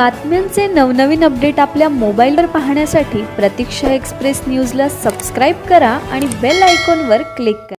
बातम्यांचे नवनवीन अपडेट आपल्या मोबाईलवर पाहण्यासाठी प्रतीक्षा एक्सप्रेस न्यूजला सबस्क्राईब करा आणि बेल आयकॉनवर क्लिक करा.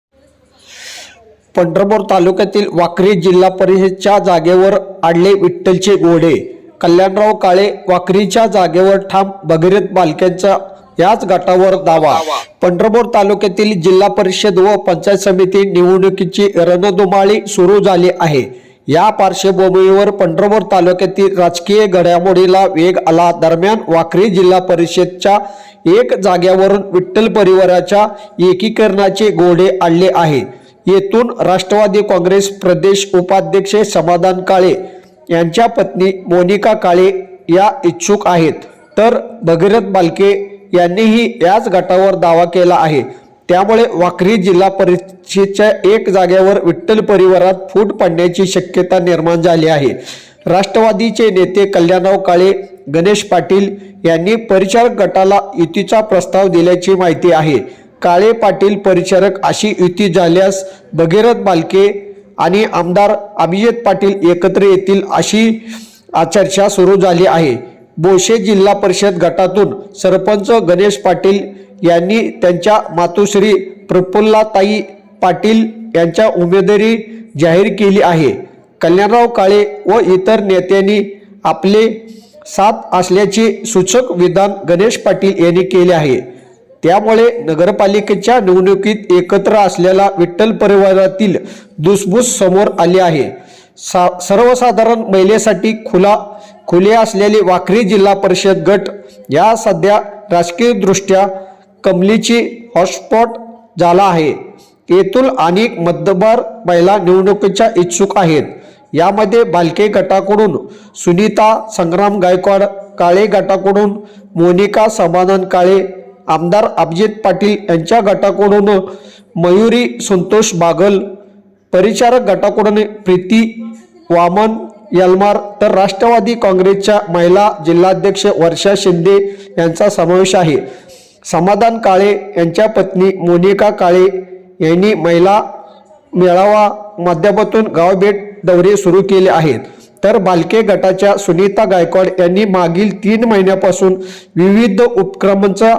पंढरपूर तालुक्यातील वाकरी जिल्हा परिषदच्या जागेवर आडले विठ्ठलचे घोडे कल्याणराव काळे वाकरीच्या जागेवर ठाम भगीरथ बालक्यांचा याच गटावर दावा. पंढरपूर तालुक्यातील जिल्हा परिषद व पंचायत समिती निवडणुकीची रणधुमाळी सुरू झाली आहे. या पार्श्वभूमीवर पंढरपूर तालुक्यातील राजकीय घडामोडीला वेग आला. दरम्यान वाकरी जिल्हा परिषदच्या एक जाग्यावरून विठ्ठल परिवाराच्या एकीकरणाचे घोडे आणले आहे. येथून राष्ट्रवादी काँग्रेस प्रदेश उपाध्यक्ष समाधान काळे यांच्या पत्नी मोनिका काळे या इच्छुक आहेत. तर भगीरथ बालके यांनीही याच गटावर दावा केला आहे. त्यामुळे वाकरी जिल्हा परिषदेच्या एक जागेवर विठ्ठल परिवारात फूट पडण्याची शक्यता निर्माण झाली आहे. राष्ट्रवादीचे नेते कल्याणराव काळे गणेश पाटील यांनी परिचारक गटाला युतीचा प्रस्ताव दिल्याची माहिती आहे. काळे पाटील परिचारक अशी युती झाल्यास भगीरथ बालके आणि आमदार अभिजित पाटील एकत्र येतील अशी चर्चा सुरू झाली आहे. बोशे जिल्हा परिषद गटातून सरपंच गणेश पाटील यांनी त्यांच्या मातोश्री प्रफुल्लाताई पाटील यांच्या उमेदवारी जाहीर केली आहे. कल्याणराव काळे व इतर नेत्यांनी आपले साथ असल्याचे सूचक विधान गणेश पाटील यांनी केले आहे. त्यामुळे नगरपालिकेच्या निवडणुकीत एकत्र असलेला विठ्ठल परिवारातील दुसबूस समोर आली आहे. सा सर्वसाधारण महिलेसाठी खुला खुले असलेले वाखरी जिल्हा परिषद गट या सध्या राजकीयदृष्ट्या कमलीची हॉटस्पॉट झाला आहे. येथून अनेक मतदार महिला निवडणुकीच्या इच्छुक आहेत. यामध्ये बालके गटाकडून सुनीता संग्राम गायकवाड काळे गटाकडून मोनिका समाधान काळे आमदार अभिजित पाटील यांच्या गटाकडून मयुरी संतोष बागल परिचारक गटाकडून प्रीती वामन यलमार तर राष्ट्रवादी काँग्रेसच्या महिला जिल्हाध्यक्ष वर्षा शिंदे यांचा समावेश आहे. समाधान काळे यांच्या पत्नी मोनिका काळे यांनी महिला मेळावा माध्यमातून गावभेट दौरे सुरू केले आहेत. तर बालके गटाच्या सुनीता गायकवाड यांनी मागील तीन महिन्यापासून विविध उपक्रमांचा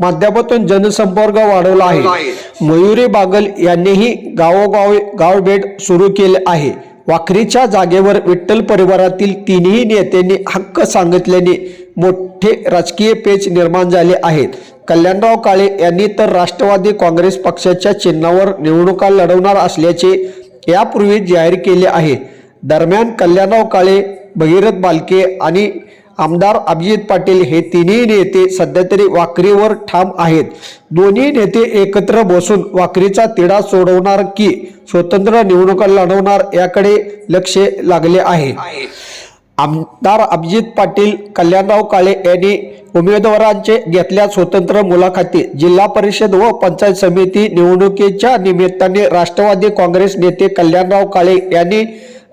माध्यमातून जनसंपर्क वाढवला आहे. मयुरी बागल यांनीही गावोगावी गावभेट सुरू केले आहे. वाखरीच्या जागेवर विठ्ठल परिवारातील तिन्ही नेत्यांनी हक्क सांगितल्याने मोठे राजकीय पेच निर्माण झाले आहेत. कल्याणराव काळे यांनी तर राष्ट्रवादी काँग्रेस पक्षाच्या चिन्हावर निवडणुका लढवणार असल्याचे यापूर्वी जाहीर केले आहे. दरम्यान कल्याणराव काळे भगीरथ बालके आणि आमदार अभिजित पाटील हे तिन्ही नेते सध्या तरी वाकरीवर ठाम आहेत. दोन्ही नेते एकत्र बसून वाकरीचा तिढा सोडवणार की स्वतंत्र निवडणुका लढवणार याकडे लक्ष लागले आहे. आमदार अभिजित पाटील कल्याणराव काळे यांनी उमेदवारांचे घेतल्या स्वतंत्र मुलाखती जिल्हा परिषद व पंचायत समिती निवडणुकीच्या निमित्ताने राष्ट्रवादी काँग्रेस नेते कल्याणराव काळे यांनी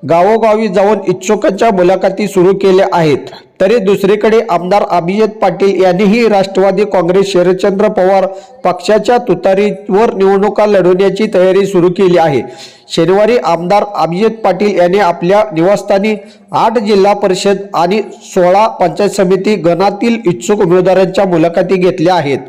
गावोगावी जाऊन इच्छुकांच्या मुलाखती सुरू केल्या आहेत. तरी दुसरीकडे आमदार अभिजित पाटील यांनीही राष्ट्रवादी काँग्रेस शरदचंद्र पवार पक्षाच्या तुतारीवर निवडणुका लढवण्याची तयारी सुरू केली आहे. शनिवारी आमदार अभिजित पाटील यांनी आपल्या निवासस्थानी आठ जिल्हा परिषद आणि सोळा पंचायत समिती गणातील इच्छुक उमेदवारांच्या मुलाखती घेतल्या आहेत.